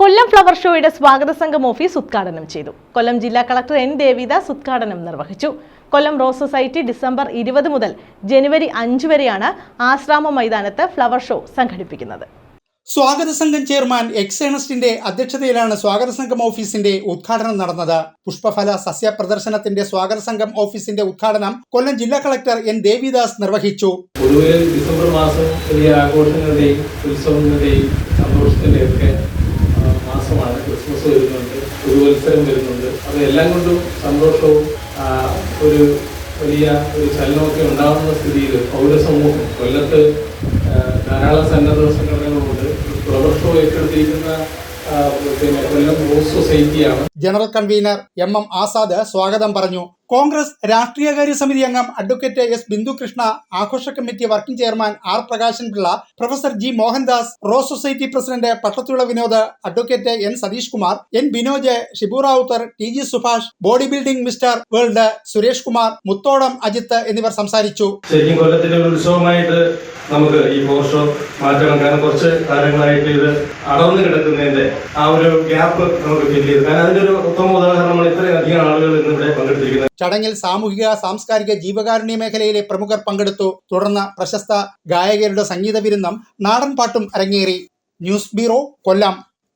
കൊല്ലം flower ഷോയുടെ സ്വാഗത സംഘം ഓഫീസ് ഉദ്ഘാടനം ചെയ്തു. കൊല്ലം ജില്ലാ കളക്ടർ എൻ ദേവിദാസ് ഉദ്ഘാടനം നിർവഹിച്ചു. കൊല്ലം റോസ് സൊസൈറ്റി ഡിസംബർ ഇരുപത് മുതൽ ജനുവരി അഞ്ച് വരെയാണ് ആശ്രാമ മൈതാനത്ത് ഫ്ലവർ ഷോ സംഘടിപ്പിക്കുന്നത്. സ്വാഗത സംഘം ചെയർമാൻ എക്സ് ഏണസ്റ്റിന്റെ അധ്യക്ഷതയിലാണ് സ്വാഗത സംഘം ഓഫീസിന്റെ ഉദ്ഘാടനം നടന്നത്. പുഷ്പഫല സസ്യ പ്രദർശനത്തിന്റെ സ്വാഗത സംഘം ഓഫീസിന്റെ ഉദ്ഘാടനം കൊല്ലം ജില്ലാ കളക്ടർ എൻ ദേവിദാസ് നിർവഹിച്ചു. പൊതുവെ ഡിസംബർ മാസം വലിയ ആഘോഷങ്ങളുടെയും ഉത്സവങ്ങളുടെയും സന്തോഷത്തിന്റെയും ഒക്കെ പുതുവത്സരം വരുന്നുണ്ട്. അത് എല്ലാം കൊണ്ടും സന്തോഷവും ഒരു വലിയ ഒരു ചലനമൊക്കെ ഉണ്ടാകുന്ന സ്ഥിതിയിൽ പൗരസമൂഹം കൊല്ലത്ത് ധാരാളം സന്നദ്ധ സംഘടനകളുണ്ട്. Flower ഏറ്റെടുത്തിരിക്കുന്ന general convener M M Azad സ്വാഗതം പറഞ്ഞു. കോൺഗ്രസ് രാഷ്ട്രീയകാര്യ സമിതി അംഗം അഡ്വക്കേറ്റ് എസ് ബിന്ദുകൃഷ്ണ ആഘോഷ committee working chairman R Prakashan Pillai professor G Mohandas rose society president പട്ടത്തുള്ള Vinod advocate N Satheesh Kumar N Binoj Shibu Rawther T G Subhash body building Mister World Suresh Kumar Muthodam Ajith എന്നിവർ സംസാരിച്ചു. ശരിക്കും കൊല്ലത്തിന്റെ ഉത്സവമായിട്ട് നമുക്ക് ഈ four show മാറ്റണം. കാരണം കുറച്ച് കാലങ്ങളായിട്ട് ഇത് അടർന്നു കിടക്കുന്നതിന്റെ ആ ഒരു ഗ്യാപ്പ് നമുക്ക് ഫീൽ ചെയ്തു. കാരണം അതിന്റെ ഒരു ഉത്തമ ഉദാഹരണം ഇത്രയധികം ആളുകൾ ഇന്ന് ചടങ്ങിൽ സാമൂഹിക സാംസ്കാരിക ജീവകാരുണ്യ മേഖലയിലെ പ്രമുഖർ പങ്കെടുത്തു. തുടർന്ന് പ്രശസ്ത ഗായകരുടെ സംഗീത വിരുന്നം നാടൻ പാട്ടും അരങ്ങേറി. News bureau Kollam.